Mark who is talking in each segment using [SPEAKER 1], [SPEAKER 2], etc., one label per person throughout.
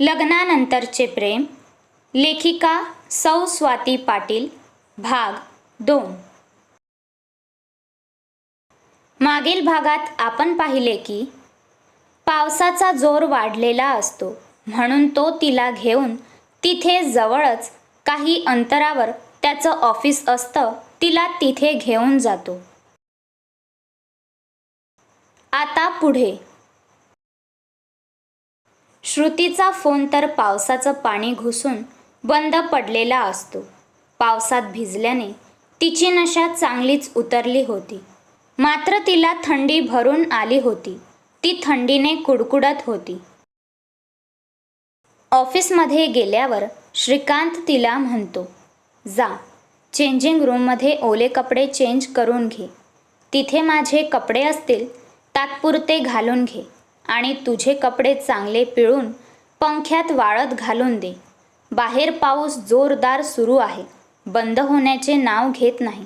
[SPEAKER 1] लग्नानंतरचे प्रेम लेखिका सौ स्वाती पाटील भाग दोन. मागील भागात आपण पाहिले की पावसाचा जोर वाढलेला असतो म्हणून तो तिला घेऊन तिथे जवळच काही अंतरावर त्याचं ऑफिस असतं तिला तिथे घेऊन जातो. आता पुढे. श्रुतीचा फोन तर पावसाचं पाणी घुसून बंद पडलेला असतो. पावसात भिजल्याने तिची नशा चांगलीच उतरली होती. मात्र तिला थंडी भरून आली होती. ती थंडीने कुडकुडत होती. ऑफिसमध्ये गेल्यावर श्रीकांत तिला म्हणतो जा चेंजिंग रूममध्ये ओले कपडे चेंज करून घे. तिथे माझे कपडे असतील तात्पुरते घालून घे. आणि तुझे कपडे चांगले पिळून पंख्यात वाळत घालून दे. बाहेर पाऊस जोरदार सुरू आहे. बंद होण्याचे नाव घेत नाही.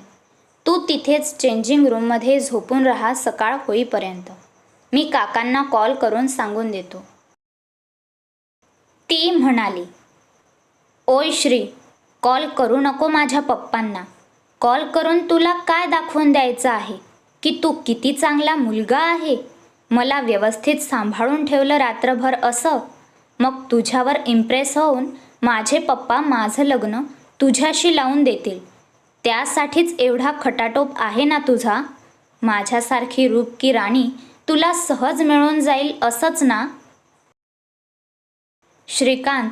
[SPEAKER 1] तू तिथेच चेंजिंग रूममध्ये झोपून राहा सकाळ होईपर्यंत. मी काकांना कॉल करून सांगून देतो. ती म्हणाली ओय श्री कॉल करू नको माझ्या पप्पांना. कॉल करून तुला काय दाखवून द्यायचं आहे? की तू किती चांगला मुलगा आहे? मला व्यवस्थित सांभाळून ठेवलं रात्रभर असं? मग तुझ्यावर इम्प्रेस होऊन माझे पप्पा माझं लग्न तुझ्याशी लावून देतील. त्यासाठीच एवढा खटाटोप आहे ना तुझा? माझ्यासारखी रूप की राणी तुला सहज मिळून जाईल असंच ना? श्रीकांत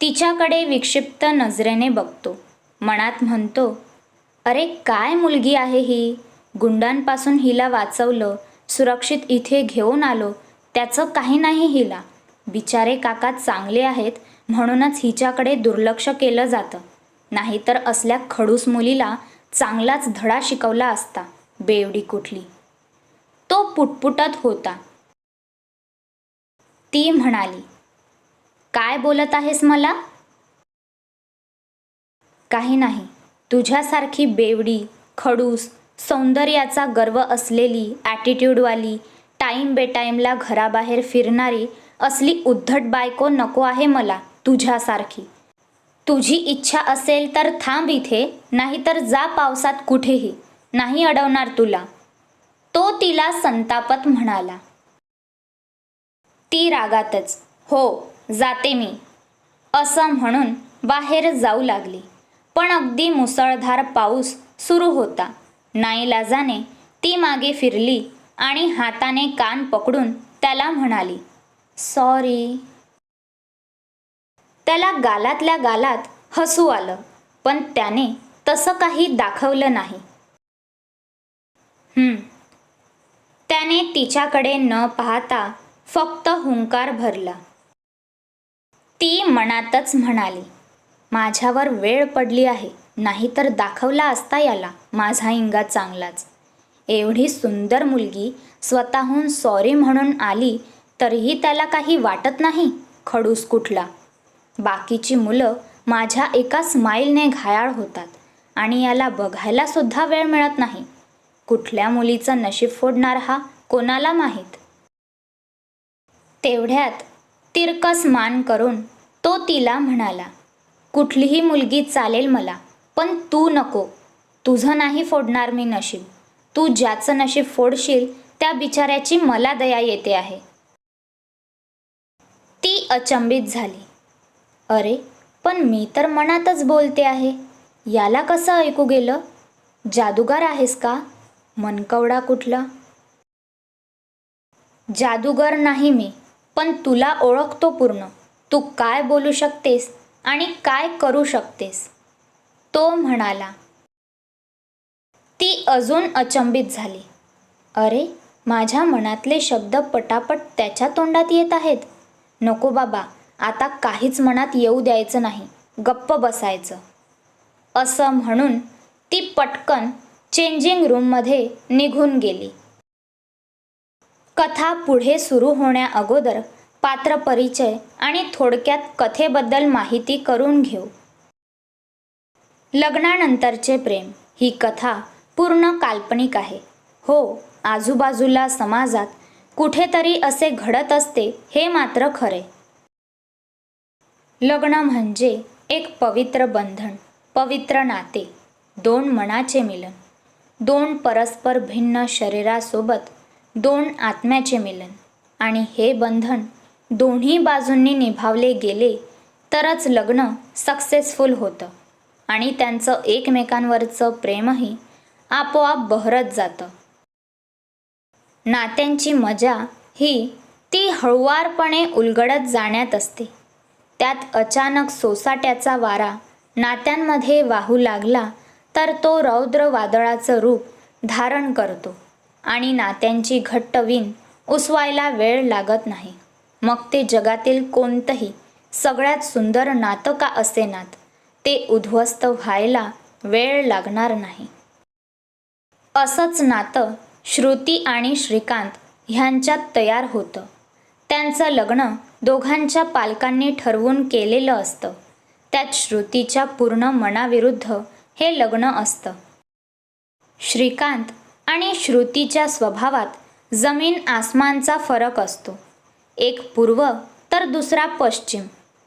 [SPEAKER 1] तिच्याकडे विक्षिप्त नजरेने बघतो. मनात म्हणतो अरे काय मुलगी आहे ही? गुंडांपासून हिला वाचवलं. सुरक्षित इथे घेऊन आलो. त्याचं काही नाही हिला. बिचारे काका चांगले आहेत म्हणूनच हिच्याकडे दुर्लक्ष केलं जातं. नाहीतर असल्या खडूस मुलीला चांगलाच धडा शिकवला असता बेवडी कुठली. तो पुटपुटत होता. ती म्हणाली काय बोलत आहेस मला? काही नाही. तुझ्यासारखी बेवडी खडूस सौंदर्याचा गर्व असलेली ॲटिट्यूडवाली टाईम बेटाईमला घराबाहेर फिरणारी असली उद्धट बायको नको आहे मला तुझ्यासारखी. तुझी इच्छा असेल तर थांब इथे नाहीतर जा पावसात कुठेही नाही अडवणार तुला. तो तिला संतापत म्हणाला. ती रागातच हो जाते मी. असं म्हणून बाहेर जाऊ लागली. पण अगदी मुसळधार पाऊस सुरू होता. नाईलाजाने ती मागे फिरली आणि हाताने कान पकडून त्याला म्हणाली सॉरी. त्याला गालातल्या गालात हसू आलं पण त्याने तसं काही दाखवलं नाही. हम्म. त्याने तिच्याकडे न पाहता फक्त हुंकार भरला. ती मनातच म्हणाली माझ्यावर वेळ पडली आहे. नाहीतर दाखवला असता याला. माझा इंगा चांगलाच. एवढी सुंदर मुलगी स्वतःहून सॉरी म्हणून आली तरीही त्याला काही वाटत नाही? खडूस कुठला? बाकीची मुलं माझ्या एका स्माईलने घायाळ होतात आणि याला बघायलासुद्धा वेळ मिळत नाही. कुठल्या मुलीचं नशीब फोडणार हा कोणाला माहीत? तेवढ्यात तिरकस मान करून तो तिला म्हणाला कुठलीही मुलगी चालेल मला. पण तू नको. तुझं नाही फोडणार मी नशीब. तू ज्याचं नशीब फोडशील त्या बिचाऱ्याची मला दया येते आहे. ती अचंबित झाली. अरे पण मी तर मनातच बोलते आहे. याला कसं ऐकू गेलं? जादूगार आहेस का? मनकवडा कुठला? जादूगर नाही मी पण तुला ओळखतो पूर्ण. तू काय बोलू शकतेस आणि काय करू शकतेस? तो म्हणाला ती अजून अचंबित झाली. अरे माझ्या मनातले शब्द पटापट त्याच्या तोंडात येत आहेत. नको बाबा आता काहीच मनात येऊ द्यायचं नाही गप्प बसायचं. असं म्हणून ती पटकन चेंजिंग रूममध्ये निघून गेली. कथा पुढे सुरू होण्या अगोदर पात्र परिचय आणि थोडक्यात कथेबद्दल माहिती करून घेऊ. लग्नानंतरचे प्रेम. ही कथा पूर्ण काल्पनिक आहे. हो आजूबाजूला समाजात कुठेतरी असे घडत असते हे मात्र खरे. लग्न म्हणजे एक पवित्र बंधन पवित्र नाते दोन मनाचे मिलन. दोन परस्पर भिन्न शरीरासोबत दोन आत्म्याचे मिलन. आणि हे बंधन दोन्ही बाजूंनी निभावले गेले तरच लग्न सक्सेसफुल होतं. आणि त्यांचं एकमेकांवरचं प्रेमही आपोआप बहरत जातं. नात्यांची मजा ही ती हळुवारपणे उलगडत जाण्यात असते. त्यात अचानक सोसाट्याचा वारा नात्यांमध्ये वाहू लागला तर तो रौद्र वादळाचं रूप धारण करतो आणि नात्यांची घट्ट विण उसवायला वेळ लागत नाही. मग ते जगातील कोणतंही सगळ्यात सुंदर नातं का असेनात ते उद्ध्वस्त व्हायला वेळ लागणार नाही. असंच नातं श्रुती आणि श्रीकांत ह्यांच्यात तयार होतं. त्यांचं लग्न दोघांच्या पालकांनी ठरवून केलेलं असतं. त्यात श्रुतीच्या पूर्ण मनाविरुद्ध हे लग्न असतं. श्रीकांत आणि श्रुतीच्या स्वभावात जमीन आसमानचा फरक असतो. एक पूर्व तर दुसरा पश्चिम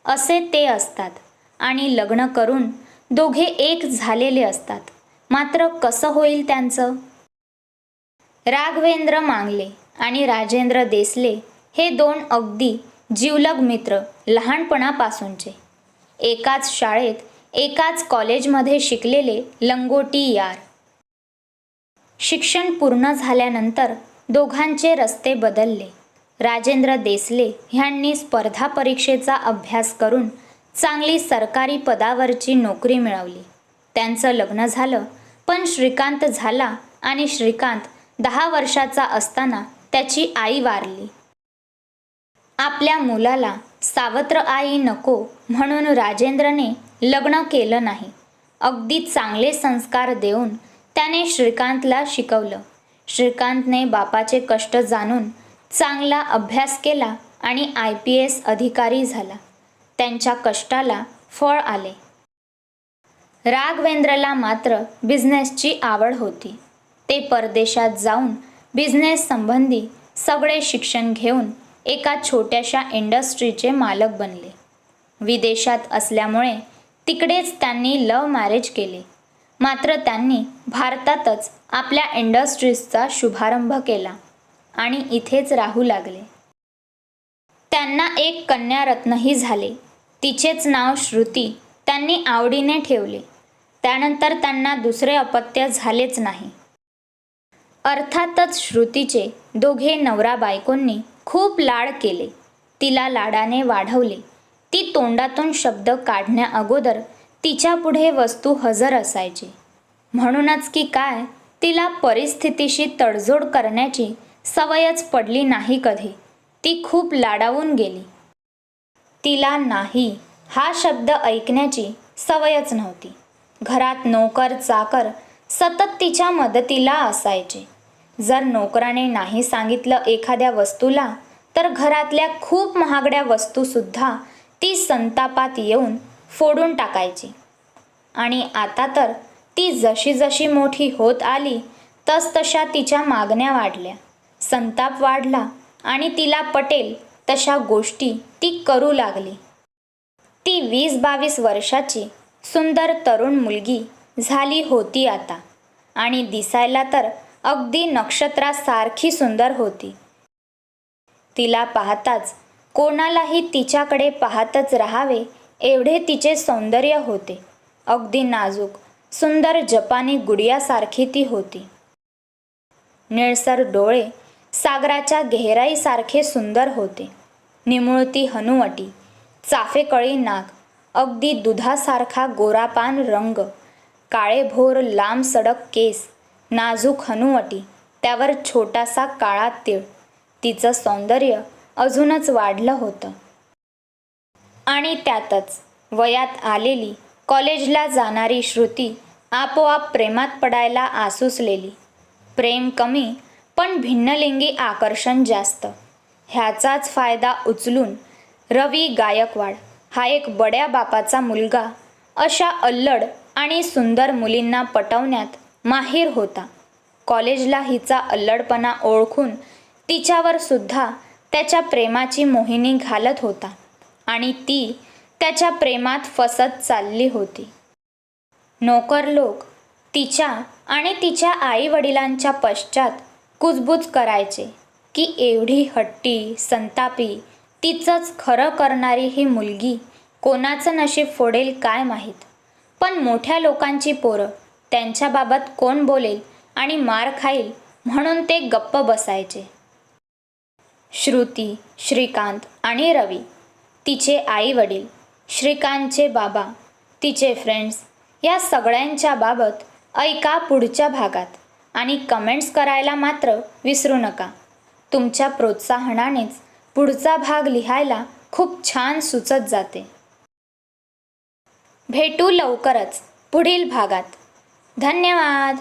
[SPEAKER 1] असे ते असतात. आणि लग्न करून दोघे एक झालेले असतात. मात्र कसं होईल त्यांचं? राघवेंद्र मांगले आणि राजेंद्र देसले हे दोन अगदी जीवलग मित्र लहानपणापासूनचे. एकाच शाळेत एकाच कॉलेजमध्ये शिकलेले लंगोटी यार. शिक्षण पूर्ण झाल्यानंतर दोघांचे रस्ते बदलले. राजेंद्र देसले ह्यांनी स्पर्धा परीक्षेचा अभ्यास करून चांगली सरकारी पदावरची नोकरी मिळवली. त्यांचं लग्न झालं पण श्रीकांत झाला आणि श्रीकांत दहा वर्षाचा असताना त्याची आई वारली. आपल्या मुलाला सावत्र आई नको म्हणून राजेंद्रने लग्न केलं नाही. अगदी चांगले संस्कार देऊन त्याने श्रीकांतला शिकवलं. श्रीकांतने बापाचे कष्ट जाणून चांगला अभ्यास केला आणि आय पी एस अधिकारी झाला. त्यांच्या कष्टाला फळ आले. राघवेंद्रला मात्र बिझनेसची आवड होती. ते परदेशात जाऊन बिझनेस संबंधी सगळे शिक्षण घेऊन एका छोट्याशा इंडस्ट्रीचे मालक बनले. विदेशात असल्यामुळे तिकडेच त्यांनी लव मॅरेज केले. मात्र त्यांनी भारतातच आपल्या इंडस्ट्रीजचा शुभारंभ केला आणि इथेच राहू लागले. त्यांना एक कन्यारत्नही झाले. तिचेच नाव श्रुती. त्यांनी आवडीने ठेवले. त्यानंतर त्यांना दुसरे अपत्य झालेच नाही. अर्थातच श्रुतीचे दोघे नवरा बायकोंनी खूप लाड केले. तिला लाडाने वाढवले. ती तोंडातून शब्द काढण्या अगोदर तिच्या पुढे वस्तू हजर असायची. म्हणूनच की काय तिला परिस्थितीशी तडजोड करण्याची सवयच पडली नाही कधी. ती खूप लाडावून गेली. तिला नाही. हा शब्द ऐकण्याची सवयच नव्हती. घरात नोकर चाकर सतत तिच्या मदतीला असायचे. जर नोकराने नाही सांगितलं एखाद्या वस्तूला तर घरातल्या खूप महागड्या वस्तूसुद्धा ती संतापात येऊन फोडून टाकायची. आणि आता तर ती जशी जशी मोठी होत आली तसतशा तिच्या मागण्या वाढल्या. संताप वाढला आणि तिला पटेल तशा गोष्टी ती करू लागली. ती वीस बावीस वर्षाची सुंदर तरुण मुलगी झाली होती आता. आणि दिसायला तर अगदी नक्षत्रासारखी सुंदर होती. तिला पाहताच कोणालाही तिच्याकडे पाहतच राहावे एवढे तिचे सौंदर्य होते. अगदी नाजूक सुंदर जपानी गुडियासारखी ती होती. निळसर डोळे सागराच्या गहराईसारखे सुंदर होते. निमुळती हनुवटी चाफेकळी नाक अगदी दुधासारखा गोरापान रंग काळेभोर लांब सडक केस नाजूक हनुवटी त्यावर छोटासा काळा तीळ. तिचं सौंदर्य अजूनच वाढलं होतं. आणि त्यातच वयात आलेली कॉलेजला जाणारी श्रुती आपोआप प्रेमात पडायला आसुसलेली. प्रेम कमी पण भिन्नलिंगी आकर्षण जास्त. ह्याचाच फायदा उचलून रवी गायकवाड हा एक बड्या बापाचा मुलगा अशा अल्लड आणि सुंदर मुलींना पटवण्यात माहीर होता. कॉलेजला हिचा अल्लडपणा ओळखून तिच्यावर सुद्धा त्याच्या प्रेमाची मोहिनी घालत होता आणि ती त्याच्या प्रेमात फसत चालली होती. नोकर लोक तिच्या आणि तिच्या आईवडिलांच्या पश्चात कुजबूज करायचे. की एवढी हट्टी संतापी तिचंच खरं करणारी ही मुलगी कोणाचं नशीब फोडेल काय माहीत? पण मोठ्या लोकांची पोरं त्यांच्याबाबत कोण बोलेल आणि मार खाईल म्हणून ते गप्प बसायचे. श्रुती श्रीकांत आणि रवी तिचे आई वडील श्रीकांतचे बाबा तिचे फ्रेंड्स या सगळ्यांच्या बाबत ऐका पुढच्या भागात. आणि कमेंट्स करायला मात्र विसरू नका. तुमच्या प्रोत्साहनानेच पुढचा भाग लिहायला खूप छान सुचत जाते. भेटू लवकरच पुढील भागात. धन्यवाद!